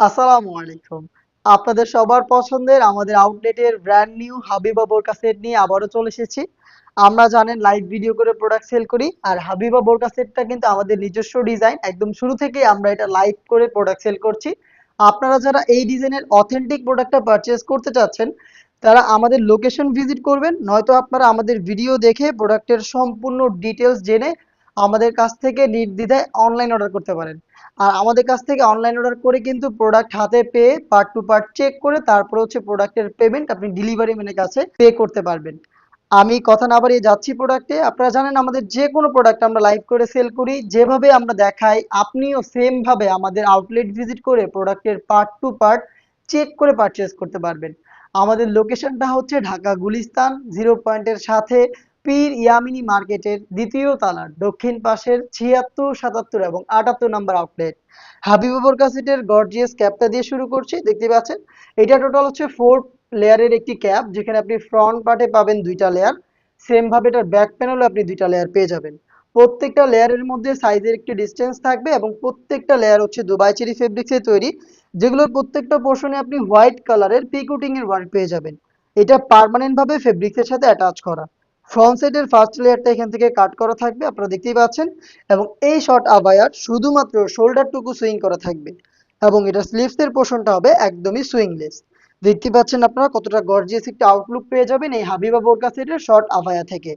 আসসালামু আলাইকুম। আপনাদের সবার পছন্দের আমাদের আউটলেটের ব্র্যান্ড নিউ হাবিবা বোরকা সেট নিয়ে আবারও চলে এসেছি। আমরা জানেন লাইভ ভিডিও করে প্রোডাক্ট সেল করি, আর হাবিবা বোরকা কিন্তু আমাদের নিজস্ব ডিজাইন একদম শুরু থেকেই আমরা এটা লাইভ করে প্রোডাক্ট সেল করছি। আপনারা যারা এই ডিজাইনের অথেন্টিক প্রোডাক্টটা পারচেজ করতে চাচ্ছেন, তারা আমাদের লোকেশন ভিজিট করবেন, নয়তো আপনারা আমাদের ভিডিও দেখে প্রোডাক্টের সম্পূর্ণ ডিটেলস জেনে আমাদের কাছ থেকে নির্দ্বিধায় অনলাইন অর্ডার করতে পারেন। আর আমাদের কাছ থেকে অনলাইন অর্ডার করে কিন্তু প্রোডাক্ট হাতে পেয়ে পার্ট টু পার্ট চেক করে তারপর হচ্ছে প্রোডাক্টের পেমেন্ট আপনি ডেলিভারি ম্যানের কাছে পে করতে পারবেন। আমি কথা না বাড়িয়ে যাচ্ছি প্রোডাক্টে আপনারা জানেন আমাদের যে কোনো প্রোডাক্ট আমরা লাইভ করে সেল করি, যেভাবে আমরা দেখাই, আপনিও সেমভাবে আমাদের আউটলেট ভিজিট করে প্রোডাক্টের পার্ট টু পার্ট চেক করে পারচেজ করতে পারবেন। আমাদের লোকেশনটা হচ্ছে ঢাকা গুলিস্তান জিরো পয়েন্টের সাথে পীর ইয়ামিনী মার্কেটের দ্বিতীয় তলার দক্ষিণ পাশের ছিয়াত্তর, সাতাত্তর এবং আটাত্তর নাম্বার আউটলেট। হাবিবুর কাসিটের গর্জিয়াস ক্যাপটা দিয়ে শুরু করছি, দেখতে পাচ্ছেন? এটা টোটাল হচ্ছে ফোর লেয়ারের একটি ক্যাপ, যেখানে আপনি ফ্রন্ট পার্টে পাবেন দুইটা লেয়ার সেম ভাবে এটার ব্যাক প্যানেলও আপনি দুইটা লেয়ার পেয়ে যাবেন। প্রত্যেকটা লেয়ারের মধ্যে সাইজের একটি ডিস্টেন্স থাকবে এবং প্রত্যেকটা লেয়ার হচ্ছে দুবাই চেরি ফেব্রিক্সে তৈরি, যেগুলোর প্রত্যেকটা পোর্শনে আপনি হোয়াইট কালারের পিকুটিং এর ওয়ার্ক পেয়ে যাবেন। এটা পার্মানেন্ট ভাবে ফেব্রিক্সের সাথে অ্যাটাচ করা। ফ্রন্ট সাইডের ফার্স্ট লেয়ারটা এখান থেকে কাট করা থাকবে, আপনারা দেখতেই পাচ্ছেন। এবং এই শর্ট আবায়ার শুধুমাত্র শোল্ডারটুকু সুইং করা থাকবে। এবং এটা স্লিভসের পোর্শনটা হবে একদমই সুইংলেস দেখতে পাচ্ছেন আপনারা কতটা গর্জিয়াস একটা আউটলুক পেয়ে যাবেন এই হাবিবা বোরকা সেটের শর্ট আবায়া থেকে।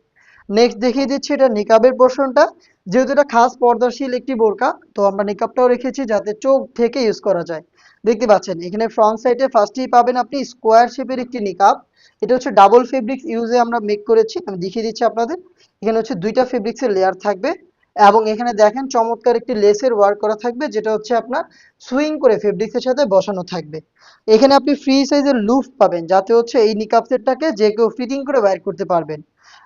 নেক্সট দেখিয়ে দিচ্ছি এটা নিকাবের পোর্শনটা যেহেতু এটা খাস পর্দাশীল একটি বোরকা তো আমরা নিকাবটাও রেখেছি যাতে চোখ থেকে ইউজ করা যায়। দেখতে পাচ্ছেন, এখানে ফ্রন্ট সাইডে ফার্স্টেই পাবেন আপনি স্কোয়ার শেপের একটি নিকাব এটা হচ্ছে ডাবল ফেব্রিক্স ইউজে আমরা মেক করেছি, আমি দেখিয়ে দিচ্ছি আপনাদের। এখানে হচ্ছে দুইটা ফেব্রিক্সের লেয়ার থাকবে এবং এখানে দেখেন চমৎকার একটি লেসের ওয়ার্ক করা থাকবে, যেটা হচ্ছে আপনার সুইং করে ফেব্রিক্সের সাথে বসানো থাকবে। এখানে আপনি ফ্রি সাইজের লুফ পাবেন, যাতে হচ্ছে এই নিকাব সেটটাকে যে কেউ ফিটিং করে ওয়্যার করতে পারবেন।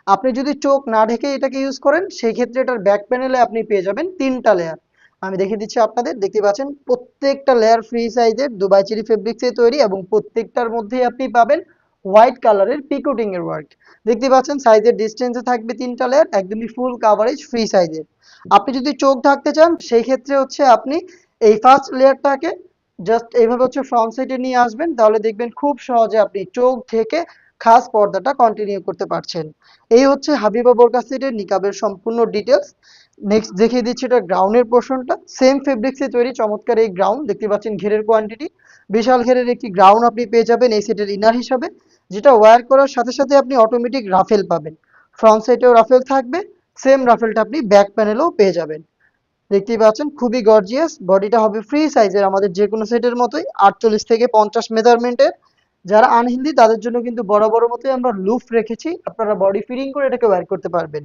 আপনি যদি চোখ না ঢেকে এটাকে ইউজ করেন সেই ক্ষেত্রে এটার ব্যাক প্যানেলে আপনি পেয়ে যাবেন তিনটা লেয়ার আমি দেখিয়ে দিচ্ছি আপনাদের, দেখতে পাচ্ছেন প্রত্যেকটা লেয়ার ফ্রি সাইজের দুবাই চেরি ফেব্রিক্সে তৈরি এবং প্রত্যেকটার মধ্যে আপনি পাবেন হোয়াইট কালারের পিকোটিং এর ওয়ার্ক দেখতে পাচ্ছেন সাইজের ডিস্টেন্সে থাকবে তিনটা লেয়ার একদমই ফুল কাভারেজ ফ্রি সাইজের আপনি যদি চোখ ঢাকতে চান সেই ক্ষেত্রে হচ্ছে আপনি এই ফার্স্ট লেয়ারটাকে জাস্ট এইভাবে হচ্ছে ফ্রন্ট সাইডে নিয়ে আসবেন, তাহলে দেখবেন খুব সহজে আপনি চোখ থেকে খাস পর্দাটা কন্টিনিউ করতে পারছেন। এই হচ্ছে হাবিবা বোরকা সেটের নিকাবের সম্পূর্ণ ডিটেলস নেক্সট দেখিয়ে দিচ্ছি এটা গ্রাউন্ডের পোর্শনটা সেম ফেব্রিক্সে তৈরি চমৎকার এই গ্রাউন্ড দেখতে পাচ্ছেন ঘেরের কোয়ান্টিটি বিশাল ঘেরের একটি গ্রাউন্ড আপনি পেয়ে যাবেন এই সেটের ইনার হিসাবে, যেটা ওয়্যার করার সাথে সাথে আপনি অটোমেটিক রাফেল পাবেন। ফ্রন্ট সাইডেও রাফেল থাকবে সেম রাফেলটা আপনি ব্যাক প্যানেলেও পেয়ে যাবেন। দেখতেই পাচ্ছেন, খুবই গর্জিয়াস বডিটা হবে ফ্রি সাইজের আমাদের যে কোনো সেটের মতোই, আটচল্লিশ থেকে পঞ্চাশ মেজারমেন্টের যারা আনহিন্দি তাদের জন্য কিন্তু বড় বড় মতোই আমরা লুফ রেখেছি। আপনারা বডি ফিটিং করে এটাকে ওয়্যার করতে পারবেন।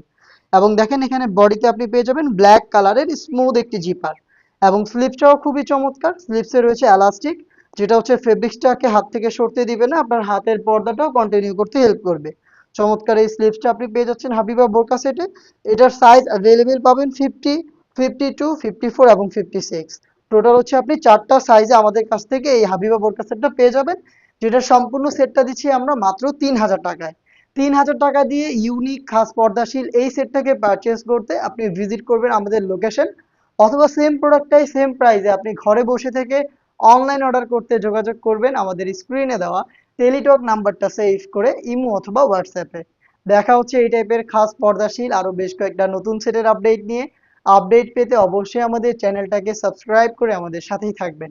এবং দেখেন এখানে বডিতে আপনি পেয়ে যাবেন ব্ল্যাক কালারের স্মুথ একটি জিপার এবং স্লিপসটাও খুবই চমৎকার। স্লিপসে রয়েছে এলাস্টিক যেটা হচ্ছে ফেব্রিক্সটাকে হাত থেকে সরতে দিবে না, আপনার হাতের পর্দাটাও কন্টিনিউ করতে হেল্প করবে। চমৎকার এই স্লিপসটা আপনি পেয়ে যাচ্ছেন হাবিবা বোরকা সেটে। এটার সাইজ অ্যাভেলেবেল পাবেন fifty fifty two fifty four এবং ফিফটি সিক্স টোটাল হচ্ছে আপনি চারটা সাইজে আমাদের কাছ থেকে এই হাবিবা বোরকা সেটটা পেয়ে যাবেন। যেটা সম্পূর্ণ সেটটা দিচ্ছি আমরা মাত্র তিন হাজার টাকায়। তিন হাজার টাকা দিয়ে ইউনিক খাস পর্দাশীল এই সেটটাকে পারচেস করতে আপনি ভিজিট করবেন আমাদের লোকেশন অথবা সেম প্রোডাক্টটাই সেম প্রাইসে আপনি ঘরে বসে থেকে অনলাইন অর্ডার করতে যোগাযোগ করবেন আমাদের স্ক্রিনে দেওয়া টেলিটক নাম্বারটা সেভ করে ইমো অথবা হোয়াটসঅ্যাপে দেখা হচ্ছে এই টাইপের খাস পর্দাশীল আরও বেশ কয়েকটা নতুন সেটের আপডেট নিয়ে। আপডেট পেতে অবশ্যই আমাদের চ্যানেলটাকে সাবস্ক্রাইব করে আমাদের সাথেই থাকবেন।